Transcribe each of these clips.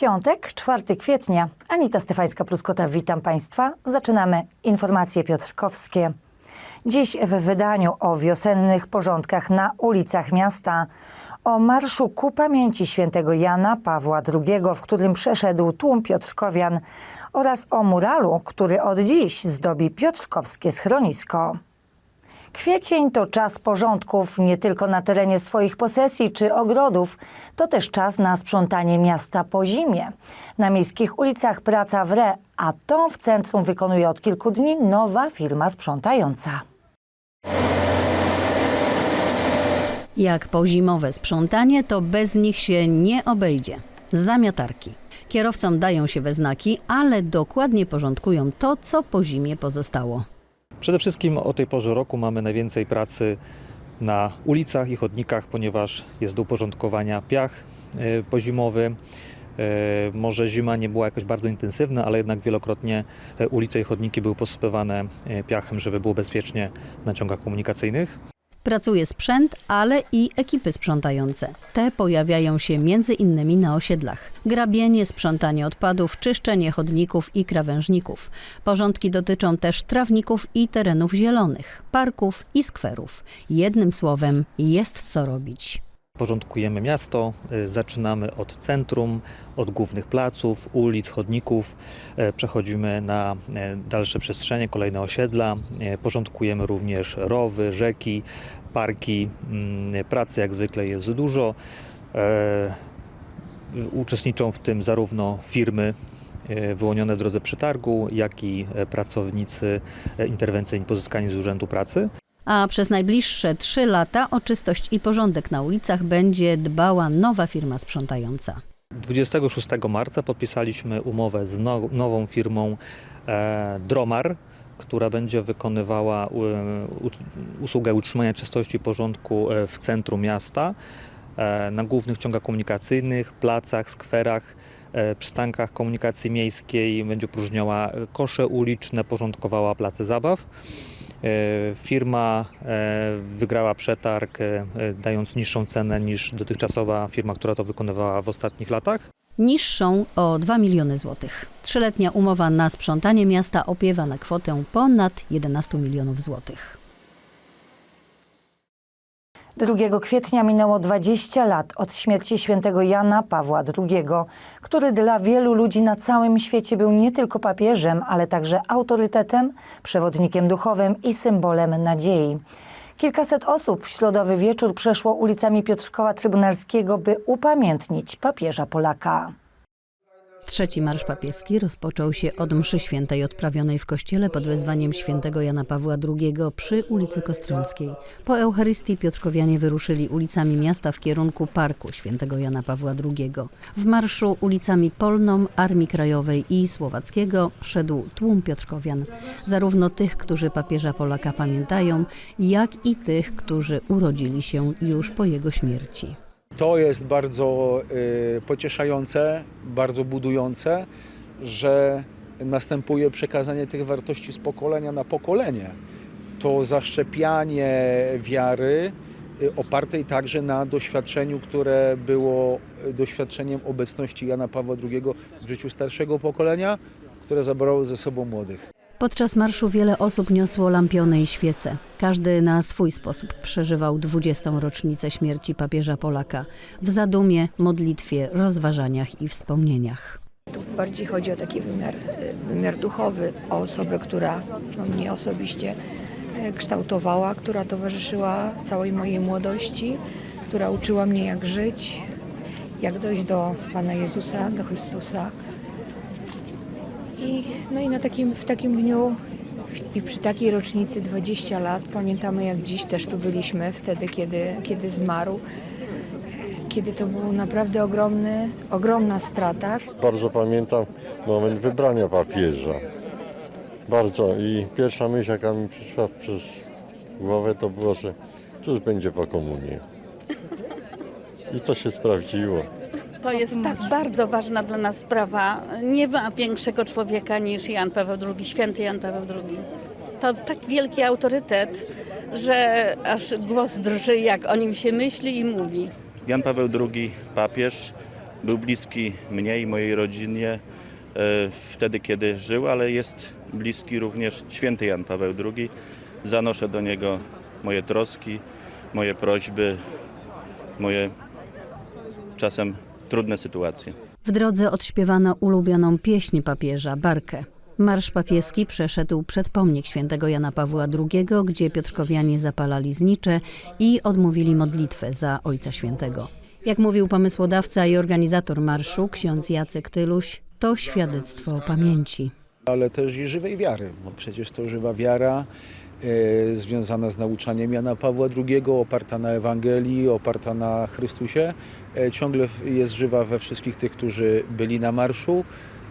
Piątek, 4 kwietnia. Anita Stefańska-Pluskota, witam Państwa. Zaczynamy informacje piotrkowskie. Dziś w wydaniu o wiosennych porządkach na ulicach miasta, o marszu ku pamięci świętego Jana Pawła II, w którym przeszedł tłum piotrkowian oraz o muralu, który od dziś zdobi piotrkowskie schronisko. Kwiecień to czas porządków nie tylko na terenie swoich posesji czy ogrodów, to też czas na sprzątanie miasta po zimie. Na miejskich ulicach praca wre, a tą w centrum wykonuje od kilku dni nowa firma sprzątająca. Jak pozimowe sprzątanie, to bez nich się nie obejdzie. Zamiatarki. Kierowcom dają się we znaki, ale dokładnie porządkują to, co po zimie pozostało. Przede wszystkim o tej porze roku mamy najwięcej pracy na ulicach i chodnikach, ponieważ jest do uporządkowania piach e, pozimowy. E, Może zima nie była jakoś bardzo intensywna, ale jednak wielokrotnie e, ulice i chodniki były posypywane piachem, żeby było bezpiecznie na ciągach komunikacyjnych. Pracuje sprzęt, ale i ekipy sprzątające. Te pojawiają się między innymi na osiedlach. Grabienie, sprzątanie odpadów, czyszczenie chodników i krawężników. Porządki dotyczą też trawników i terenów zielonych, parków i skwerów. Jednym słowem, jest co robić. Porządkujemy miasto, e, zaczynamy od centrum, od głównych placów, ulic, chodników, e, przechodzimy na e, dalsze przestrzenie, kolejne osiedla, porządkujemy również rowy, rzeki, parki. Mm, Pracy jak zwykle jest dużo. Uczestniczą w tym zarówno firmy wyłonione w drodze przetargu, jak i pracownicy interwencyjni pozyskani z Urzędu Pracy. A przez najbliższe trzy lata o czystość i porządek na ulicach będzie dbała nowa firma sprzątająca. 26 marca podpisaliśmy umowę z now, nową firmą e, Dromar, która będzie wykonywała e, usługę utrzymania czystości i porządku e, w centrum miasta, na głównych ciągach komunikacyjnych, placach, skwerach, przystankach komunikacji miejskiej. Będzie opróżniała kosze uliczne, porządkowała place zabaw. E, Firma e, wygrała przetarg, e, dając niższą cenę niż dotychczasowa firma, która to wykonywała w ostatnich latach. Niższą o 2 miliony złotych. Trzyletnia umowa na sprzątanie miasta opiewa na kwotę ponad 11 milionów złotych. 2 kwietnia minęło 20 lat od śmierci świętego Jana Pawła II, który dla wielu ludzi na całym świecie był nie tylko papieżem, ale także autorytetem, przewodnikiem duchowym i symbolem nadziei. Kilkaset osób w środowy wieczór przeszło ulicami Piotrkowa Trybunalskiego, by upamiętnić papieża Polaka. Trzeci Marsz Papieski rozpoczął się od mszy świętej odprawionej w kościele pod wezwaniem świętego Jana Pawła II przy ulicy Kostromskiej. Po Eucharystii Piotrkowianie wyruszyli ulicami miasta w kierunku Parku świętego Jana Pawła II. W marszu ulicami Polną, Armii Krajowej i Słowackiego szedł tłum Piotrkowian. Zarówno tych, którzy papieża Polaka pamiętają, jak i tych, którzy urodzili się już po jego śmierci. To jest bardzo y, pocieszające, bardzo budujące, że następuje przekazanie tych wartości z pokolenia na pokolenie. To zaszczepianie wiary y, opartej także na doświadczeniu, które było y, doświadczeniem obecności Jana Pawła II w życiu starszego pokolenia, które zabrało ze sobą młodych. Podczas marszu wiele osób niosło lampiony i świece. Każdy na swój sposób przeżywał 20. rocznicę śmierci papieża Polaka w zadumie, modlitwie, rozważaniach i wspomnieniach. Tu bardziej chodzi o taki wymiar, y, wymiar duchowy, o osobę, która no, mnie osobiście e, kształtowała, która towarzyszyła całej mojej młodości, która uczyła mnie jak żyć, jak dojść do Pana Jezusa, do Chrystusa. I, no i na takim, w takim dniu i przy takiej rocznicy 20 lat pamiętamy jak dziś też tu byliśmy, wtedy kiedy, kiedy zmarł. Kiedy to był naprawdę ogromny, ogromna strata. Bardzo pamiętam moment wybrania papieża. Bardzo. I pierwsza myśl, jaka mi przyszła przez głowę, to było, że cóż będzie po komunii. I to się sprawdziło. To jest tak bardzo ważna dla nas sprawa. Nie ma większego człowieka niż Jan Paweł II, święty Jan Paweł II. To tak wielki autorytet, że aż głos drży, jak o nim się myśli i mówi. Jan Paweł II, papież, Był bliski mnie i mojej rodzinie e, wtedy, kiedy żył, ale jest bliski również święty Jan Paweł II. Zanoszę do niego moje troski, moje prośby, moje czasem trudne sytuacje. W drodze odśpiewano ulubioną pieśń papieża, Barkę. Marsz papieski przeszedł przed pomnik świętego Jana Pawła II, gdzie piotrkowianie zapalali znicze i odmówili modlitwę za Ojca Świętego. Jak mówił pomysłodawca i organizator marszu, ksiądz Jacek Tyluś, to świadectwo pamięci. ale też i żywej wiary, bo przecież to żywa wiara związana z nauczaniem Jana Pawła II, oparta na Ewangelii, oparta na Chrystusie, e, ciągle jest żywa we wszystkich tych, którzy byli na marszu.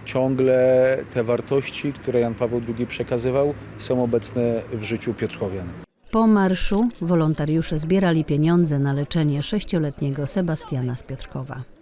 Ciągle te wartości, które Jan Paweł II przekazywał, są obecne w życiu Piotrkowian. Po marszu wolontariusze zbierali pieniądze na leczenie sześcioletniego Sebastiana z Piotrkowa.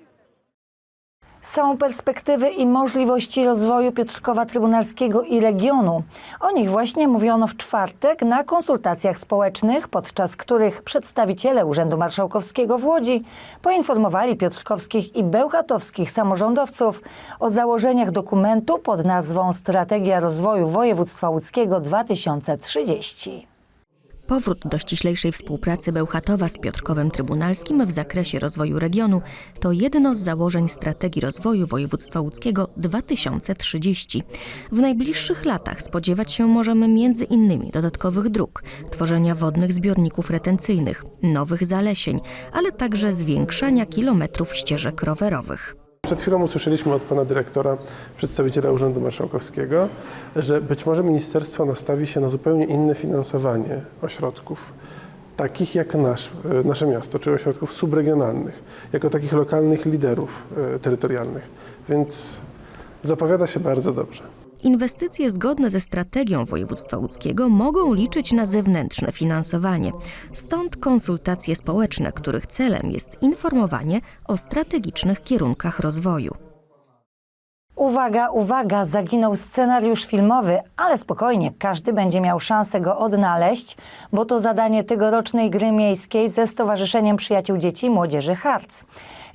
Są perspektywy i możliwości rozwoju Piotrkowa Trybunalskiego i regionu. O nich właśnie mówiono w czwartek na konsultacjach społecznych, podczas których przedstawiciele Urzędu Marszałkowskiego w Łodzi poinformowali piotrkowskich i bełchatowskich samorządowców o założeniach dokumentu pod nazwą Strategia Rozwoju Województwa Łódzkiego 2030. Powrót do ściślejszej współpracy Bełchatowa z Piotrkowem Trybunalskim w zakresie rozwoju regionu to jedno z założeń strategii rozwoju województwa łódzkiego 2030. W najbliższych latach spodziewać się możemy między innymi dodatkowych dróg, tworzenia wodnych zbiorników retencyjnych, nowych zalesień, ale także zwiększania kilometrów ścieżek rowerowych. Przed chwilą usłyszeliśmy od pana dyrektora, przedstawiciela Urzędu Marszałkowskiego, że być może ministerstwo nastawi się na zupełnie inne finansowanie ośrodków, takich jak nasz, e, nasze miasto, czy ośrodków subregionalnych, jako takich lokalnych liderów e, terytorialnych. Więc zapowiada się bardzo dobrze. Inwestycje zgodne ze strategią województwa łódzkiego mogą liczyć na zewnętrzne finansowanie. Stąd konsultacje społeczne, których celem jest informowanie o strategicznych kierunkach rozwoju. Uwaga, uwaga, zaginął scenariusz filmowy, ale spokojnie, każdy będzie miał szansę go odnaleźć, bo to zadanie tegorocznej gry miejskiej ze Stowarzyszeniem Przyjaciół Dzieci i Młodzieży Harc.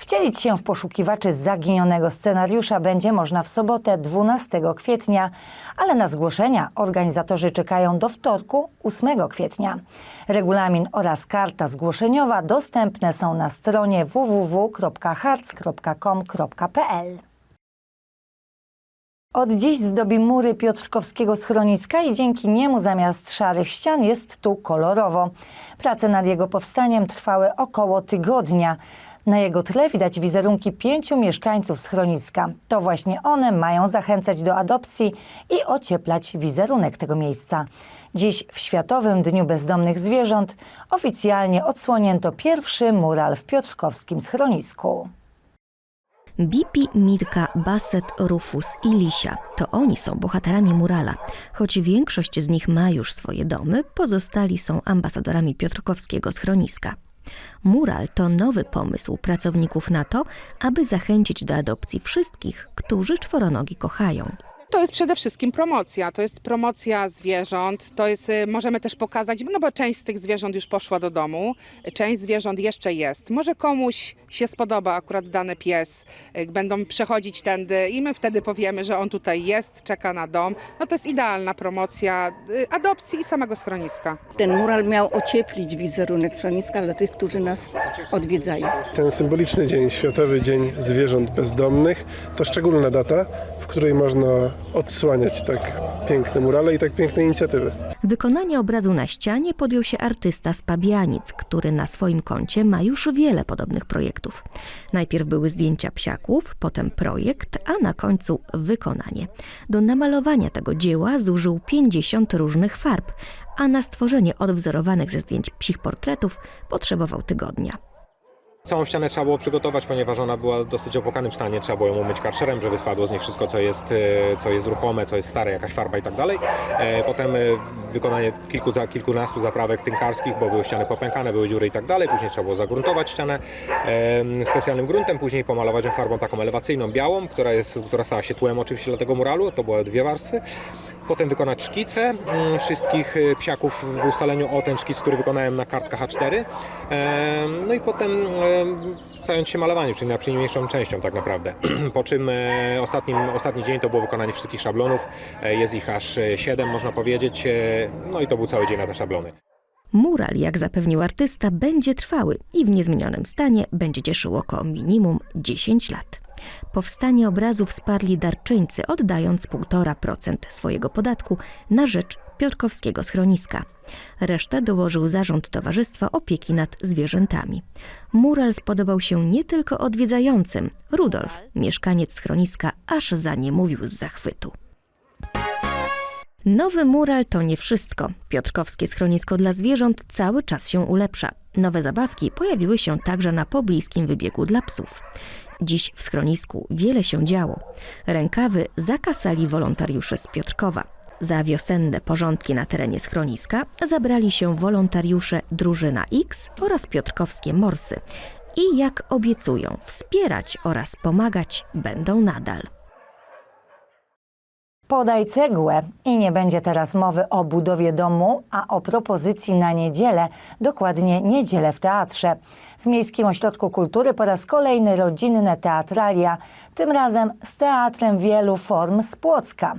Wcielić się w poszukiwaczy zaginionego scenariusza będzie można w sobotę 12 kwietnia, ale na zgłoszenia organizatorzy czekają do wtorku 8 kwietnia. Regulamin oraz karta zgłoszeniowa dostępne są na stronie www.harc.com.pl. Od dziś zdobi mury Piotrkowskiego schroniska i dzięki niemu zamiast szarych ścian jest tu kolorowo. Prace nad jego powstaniem trwały około tygodnia. Na jego tle widać wizerunki pięciu mieszkańców schroniska. To właśnie one mają zachęcać do adopcji i ocieplać wizerunek tego miejsca. Dziś w Światowym Dniu Bezdomnych Zwierząt oficjalnie odsłonięto pierwszy mural w Piotrkowskim schronisku. Bipi, Mirka, Baset, Rufus i Lisia to oni są bohaterami murala. Choć większość z nich ma już swoje domy, pozostali są ambasadorami Piotrkowskiego schroniska. Mural to nowy pomysł pracowników na to, aby zachęcić do adopcji wszystkich, którzy czworonogi kochają. To jest przede wszystkim promocja. To jest promocja zwierząt. To jest, y, możemy też pokazać, no bo część z tych zwierząt już poszła do domu, część zwierząt jeszcze jest. Może komuś się spodoba akurat dany pies, y, będą przechodzić tędy i my wtedy powiemy, że on tutaj jest, czeka na dom. No to jest idealna promocja y, adopcji i samego schroniska. Ten mural miał ocieplić wizerunek schroniska dla tych, którzy nas odwiedzają. Ten symboliczny dzień, Światowy Dzień Zwierząt Bezdomnych, to szczególna data, w której można odsłaniać tak piękne murale i tak piękne inicjatywy. Wykonanie obrazu na ścianie podjął się artysta z Pabianic, który na swoim koncie ma już wiele podobnych projektów. Najpierw były zdjęcia psiaków, potem projekt, a na końcu wykonanie. Do namalowania tego dzieła zużył 50 różnych farb, a na stworzenie odwzorowanych ze zdjęć psich portretów potrzebował tygodnia. Całą ścianę trzeba było przygotować, ponieważ ona była w dosyć opłakanym stanie. Trzeba było ją umyć karszerem, żeby spadło z niej wszystko, co jest, e, co jest ruchome, co jest stare, jakaś farba i tak dalej. E, Potem e, wykonanie kilku, kilkunastu zaprawek tynkarskich, bo były ściany popękane, były dziury i tak dalej. Później trzeba było zagruntować ścianę specjalnym gruntem, później pomalować ją farbą taką elewacyjną, białą, która, jest, która stała się tłem oczywiście dla tego muralu. To były dwie warstwy. Potem wykonać szkice mm, wszystkich y, psiaków w ustaleniu o ten szkic, który wykonałem na kartkach A4. Em, No i potem em, zająć się malowaniem, czyli najmniejszą częścią tak naprawdę. Po czym e, ostatnim, ostatni dzień to było wykonanie wszystkich szablonów. E, Jest ich aż 7 można powiedzieć. E, No i to był cały dzień na te szablony. Mural, jak zapewnił artysta, będzie trwały i w niezmienionym stanie będzie cieszył oko minimum 10 lat. Powstanie obrazu wsparli darczyńcy, oddając 1,5% swojego podatku na rzecz Piotrkowskiego schroniska. Resztę dołożył zarząd Towarzystwa Opieki nad Zwierzętami. Mural spodobał się nie tylko odwiedzającym. Rudolf, mieszkaniec schroniska, aż za nie mówił z zachwytu. Nowy mural to nie wszystko. Piotrkowskie schronisko dla zwierząt cały czas się ulepsza. Nowe zabawki pojawiły się także na pobliskim wybiegu dla psów. Dziś w schronisku wiele się działo. Rękawy zakasali wolontariusze z Piotrkowa. Za wiosenne porządki na terenie schroniska zabrali się wolontariusze Drużyna X oraz Piotrkowskie Morsy. I jak obiecują, wspierać oraz pomagać będą nadal. Podaj cegłę i nie będzie teraz mowy o budowie domu, a o propozycji na niedzielę, dokładnie niedzielę w teatrze. W Miejskim Ośrodku Kultury po raz kolejny rodzinne teatralia, tym razem z teatrem wielu form z Płocka.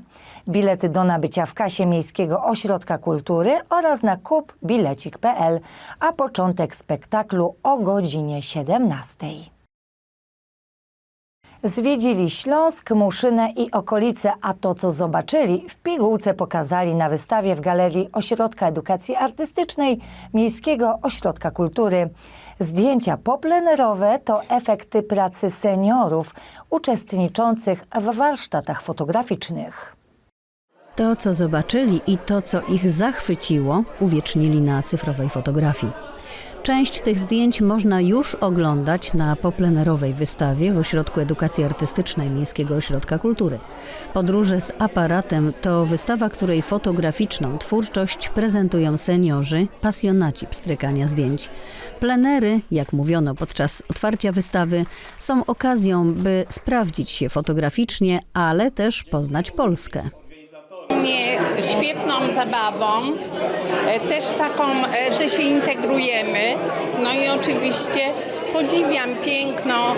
Bilety do nabycia w kasie Miejskiego Ośrodka Kultury oraz na kup bilecik.pl, a początek spektaklu o godzinie 17. Zwiedzili Śląsk, Muszynę i okolice, a to co zobaczyli w pigułce pokazali na wystawie w Galerii Ośrodka Edukacji Artystycznej Miejskiego Ośrodka Kultury. Zdjęcia poplenerowe to efekty pracy seniorów uczestniczących w warsztatach fotograficznych. To, co zobaczyli i to, co ich zachwyciło, uwiecznili na cyfrowej fotografii. Część tych zdjęć można już oglądać na poplenerowej wystawie w Ośrodku Edukacji Artystycznej Miejskiego Ośrodka Kultury. Podróże z aparatem to wystawa, której fotograficzną twórczość prezentują seniorzy, pasjonaci pstrykania zdjęć. Plenery, jak mówiono podczas otwarcia wystawy, są okazją, by sprawdzić się fotograficznie, ale też poznać Polskę. Mnie świetną zabawą, e, też taką, e, że się integrujemy. No i oczywiście podziwiam piękno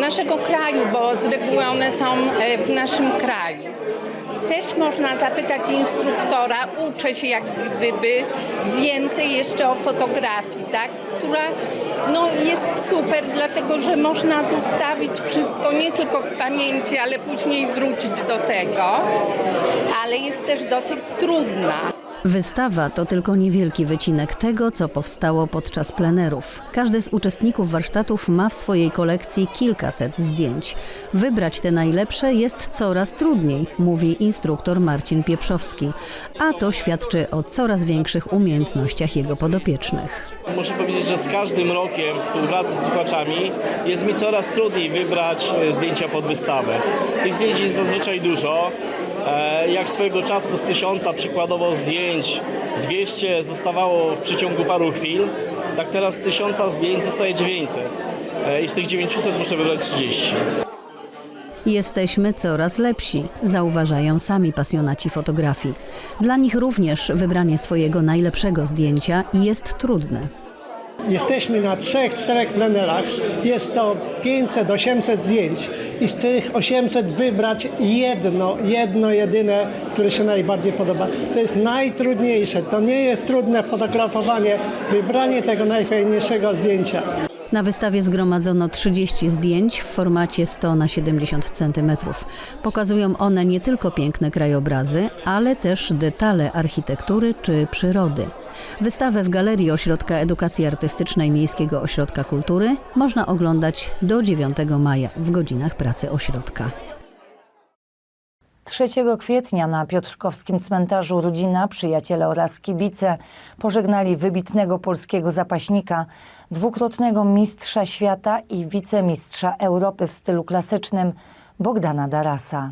naszego kraju, bo z reguły one są e, w naszym kraju. Też można zapytać instruktora, uczę się jak gdyby więcej jeszcze o fotografii, tak? która no, jest super, dlatego że można zostawić wszystko nie tylko w pamięci, ale później wrócić do tego, ale jest też dosyć trudna. Wystawa to tylko niewielki wycinek tego, co powstało podczas plenerów. Każdy z uczestników warsztatów ma w swojej kolekcji kilkaset zdjęć. Wybrać te najlepsze jest coraz trudniej, mówi instruktor Marcin Pieprzowski, a to świadczy o coraz większych umiejętnościach jego podopiecznych. Muszę powiedzieć, że z każdym rokiem współpracy z słuchaczami jest mi coraz trudniej wybrać e, zdjęcia pod wystawę. Tych zdjęć jest zazwyczaj dużo. Jak swojego czasu z tysiąca przykładowo zdjęć 200 zostawało w przeciągu paru chwil, tak teraz z tysiąca zdjęć zostaje 900. E, I z tych 900 muszę wybrać 30. Jesteśmy coraz lepsi, zauważają sami pasjonaci fotografii. Dla nich również wybranie swojego najlepszego zdjęcia jest trudne. Jesteśmy na trzech, czterech plenerach. Jest to 500-800 zdjęć i z tych 800 wybrać jedno, jedno jedyne, które się najbardziej podoba. To jest najtrudniejsze. To nie jest trudne fotografowanie, wybranie tego najfajniejszego zdjęcia. Na wystawie zgromadzono 30 zdjęć w formacie 100 na 70 cm. Pokazują one nie tylko piękne krajobrazy, ale też detale architektury czy przyrody. Wystawę w Galerii Ośrodka Edukacji Artystycznej Miejskiego Ośrodka Kultury można oglądać do 9 maja w godzinach pracy ośrodka. 3 kwietnia na Piotrkowskim cmentarzu rodzina, przyjaciele oraz kibice pożegnali wybitnego polskiego zapaśnika, dwukrotnego mistrza świata i wicemistrza Europy w stylu klasycznym Bogdana Darasa.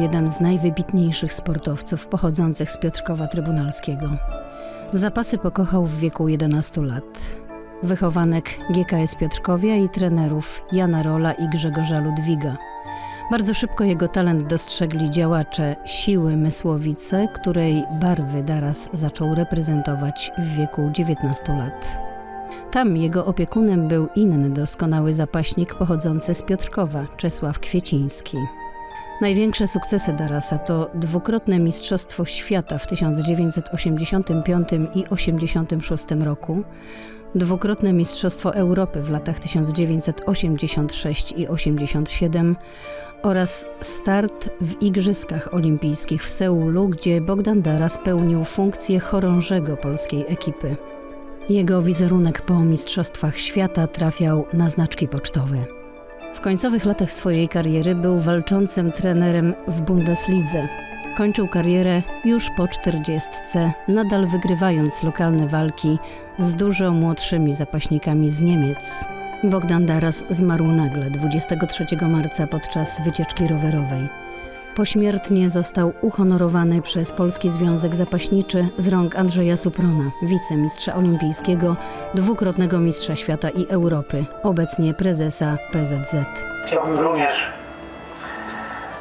Jeden z najwybitniejszych sportowców pochodzących z Piotrkowa Trybunalskiego. Zapasy pokochał w wieku 11 lat. Wychowanek GKS Piotrkowia i trenerów Jana Rola i Grzegorza Ludwiga. Bardzo szybko jego talent dostrzegli działacze Siły Mysłowice, której barwy Daras zaczął reprezentować w wieku 19 lat. Tam jego opiekunem był inny doskonały zapaśnik pochodzący z Piotrkowa, Czesław Kwieciński. Największe sukcesy Darasa to dwukrotne Mistrzostwo Świata w 1985 i 1986 roku, dwukrotne Mistrzostwo Europy w latach 1986 i 87 oraz start w Igrzyskach Olimpijskich w Seulu, gdzie Bogdan Daras pełnił funkcję chorążego polskiej ekipy. Jego wizerunek po Mistrzostwach Świata trafiał na znaczki pocztowe. W końcowych latach swojej kariery był walczącym trenerem w Bundeslidze. Kończył karierę już po czterdziestce, nadal wygrywając lokalne walki z dużo młodszymi zapaśnikami z Niemiec. Bogdan Daras zmarł nagle 23 marca podczas wycieczki rowerowej. Pośmiertnie został uhonorowany przez Polski Związek Zapaśniczy z rąk Andrzeja Suprona, wicemistrza olimpijskiego, dwukrotnego mistrza świata i Europy, obecnie prezesa PZZ. Chciałbym również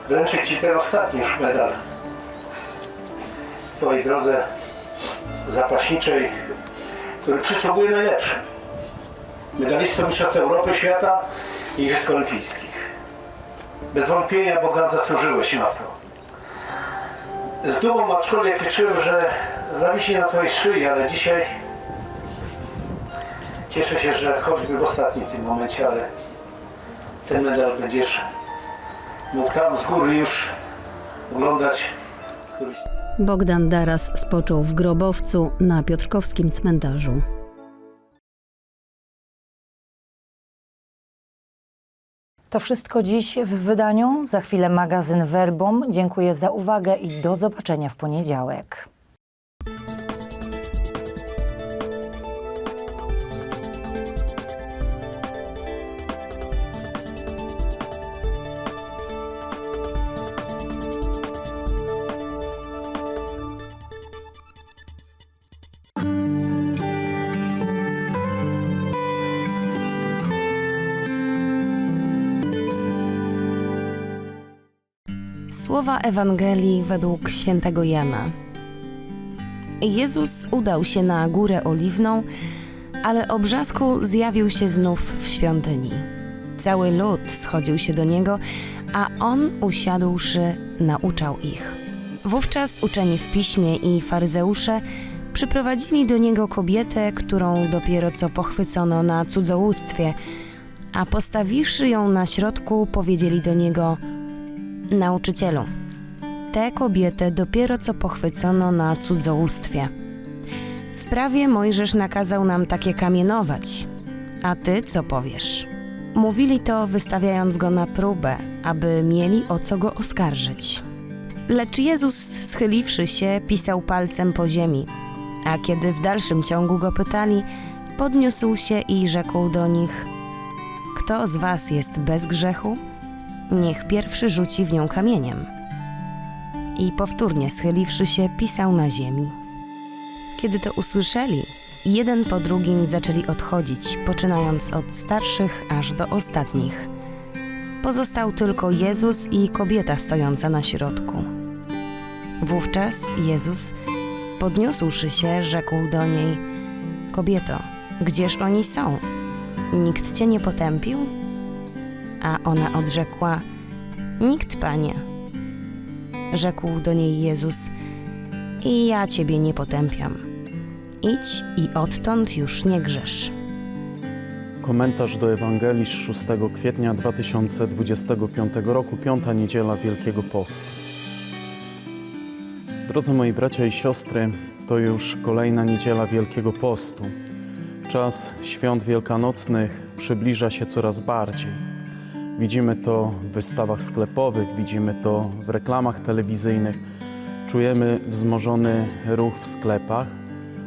wręczyć Ci ten ostatni już medal w Twojej drodze zapaśniczej, który przysługuje najlepszym. Medalista Mistrzostw Europy, Świata i Igrzysk Olimpijskich. Bez wątpienia Bogdan zasłużyłeś na to. Z dumą, aczkolwiek liczyłem, że zawisi na Twojej szyi, ale dzisiaj cieszę się, że choćby w ostatnim tym momencie, ale ten medal będziesz mógł tam z góry już oglądać Bogdan Daras spoczął w grobowcu na Piotrkowskim cmentarzu. To wszystko dziś w wydaniu. Za chwilę magazyn Verbum. Dziękuję za uwagę i do zobaczenia w poniedziałek. Słowa Ewangelii według świętego Jana. Jezus udał się na górę oliwną, ale o brzasku zjawił się znów w świątyni. Cały lud schodził się do niego, a on usiadłszy, nauczał ich. Wówczas uczeni w piśmie i faryzeusze przyprowadzili do niego kobietę, którą dopiero co pochwycono na cudzołóstwie, a postawiwszy ją na środku, powiedzieli do niego: Nauczycielu, tę kobietę dopiero co pochwycono na cudzołóstwie. W prawie Mojżesz nakazał nam takie kamienować. A ty co powiesz? Mówili to, wystawiając go na próbę, aby mieli o co go oskarżyć. Lecz Jezus, schyliwszy się, pisał palcem po ziemi, a kiedy w dalszym ciągu go pytali, podniósł się i rzekł do nich: Kto z was jest bez grzechu? Niech pierwszy rzuci w nią kamieniem. I powtórnie schyliwszy się, pisał na ziemi. Kiedy to usłyszeli, jeden po drugim zaczęli odchodzić, poczynając od starszych aż do ostatnich. Pozostał tylko Jezus i kobieta stojąca na środku. Wówczas Jezus, podniósłszy się, rzekł do niej: Kobieto, gdzież oni są? Nikt cię nie potępił? A ona odrzekła: Nikt, panie. Rzekł do niej Jezus: I ja ciebie nie potępiam. Idź i odtąd już nie grzesz. Komentarz do Ewangelii z 6 kwietnia 2025 roku, piąta niedziela Wielkiego Postu. Drodzy moi bracia i siostry, to już kolejna niedziela Wielkiego Postu. Czas świąt wielkanocnych przybliża się coraz bardziej. Widzimy to w wystawach sklepowych, widzimy to w reklamach telewizyjnych, czujemy wzmożony ruch w sklepach,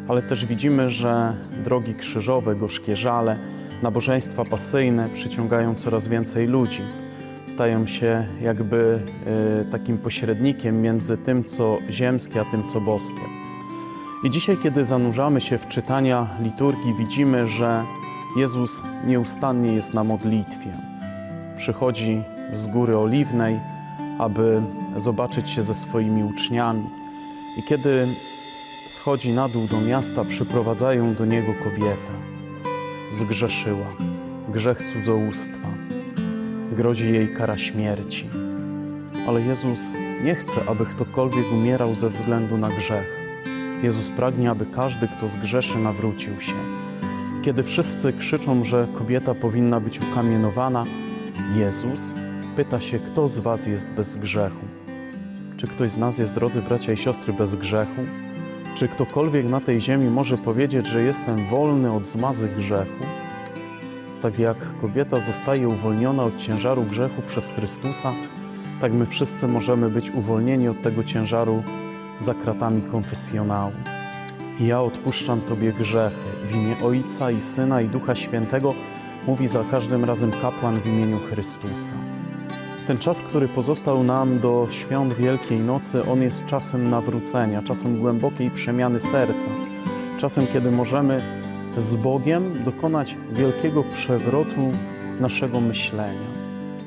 ale też widzimy, że drogi krzyżowe, gorzkie nabożeństwa pasyjne przyciągają coraz więcej ludzi. stają się jakby e, takim pośrednikiem między tym, co ziemskie, a tym, co boskie. I dzisiaj, kiedy zanurzamy się w czytania liturgii, widzimy, że Jezus nieustannie jest na modlitwie. Przychodzi z Góry Oliwnej, aby zobaczyć się ze swoimi uczniami. I kiedy schodzi na dół do miasta, przyprowadzają do niego kobietę. Zgrzeszyła, grzech cudzołóstwa. Grozi jej kara śmierci. Ale Jezus nie chce, aby ktokolwiek umierał ze względu na grzech. Jezus pragnie, aby każdy, kto zgrzeszy, nawrócił się. Kiedy wszyscy krzyczą, że kobieta powinna być ukamienowana, Jezus pyta się, kto z Was jest bez grzechu. Czy ktoś z nas jest, drodzy bracia i siostry, bez grzechu? Czy ktokolwiek na tej ziemi może powiedzieć, że jestem wolny od zmazy grzechu? Tak jak kobieta zostaje uwolniona od ciężaru grzechu przez Chrystusa, tak my wszyscy możemy być uwolnieni od tego ciężaru za kratami konfesjonału. Ja odpuszczam Tobie grzechy w imię Ojca i Syna i Ducha Świętego, mówi za każdym razem kapłan w imieniu Chrystusa. Ten czas, który pozostał nam do świąt Wielkiej Nocy, on jest czasem nawrócenia, czasem głębokiej przemiany serca, czasem, kiedy możemy z Bogiem dokonać wielkiego przewrotu naszego myślenia.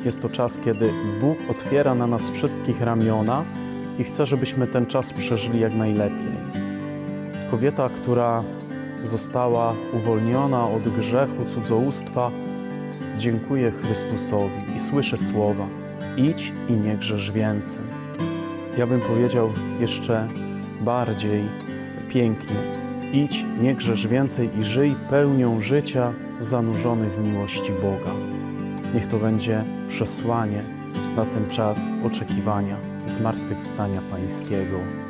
Jest to czas, kiedy Bóg otwiera na nas wszystkich ramiona i chce, żebyśmy ten czas przeżyli jak najlepiej. Kobieta, która została uwolniona od grzechu cudzołóstwa, dziękuję Chrystusowi i słyszę słowa: idź i nie grzesz więcej. Ja bym powiedział jeszcze bardziej pięknie: idź, nie grzesz więcej i żyj pełnią życia zanurzony w miłości Boga. Niech to będzie przesłanie na ten czas oczekiwania zmartwychwstania Pańskiego.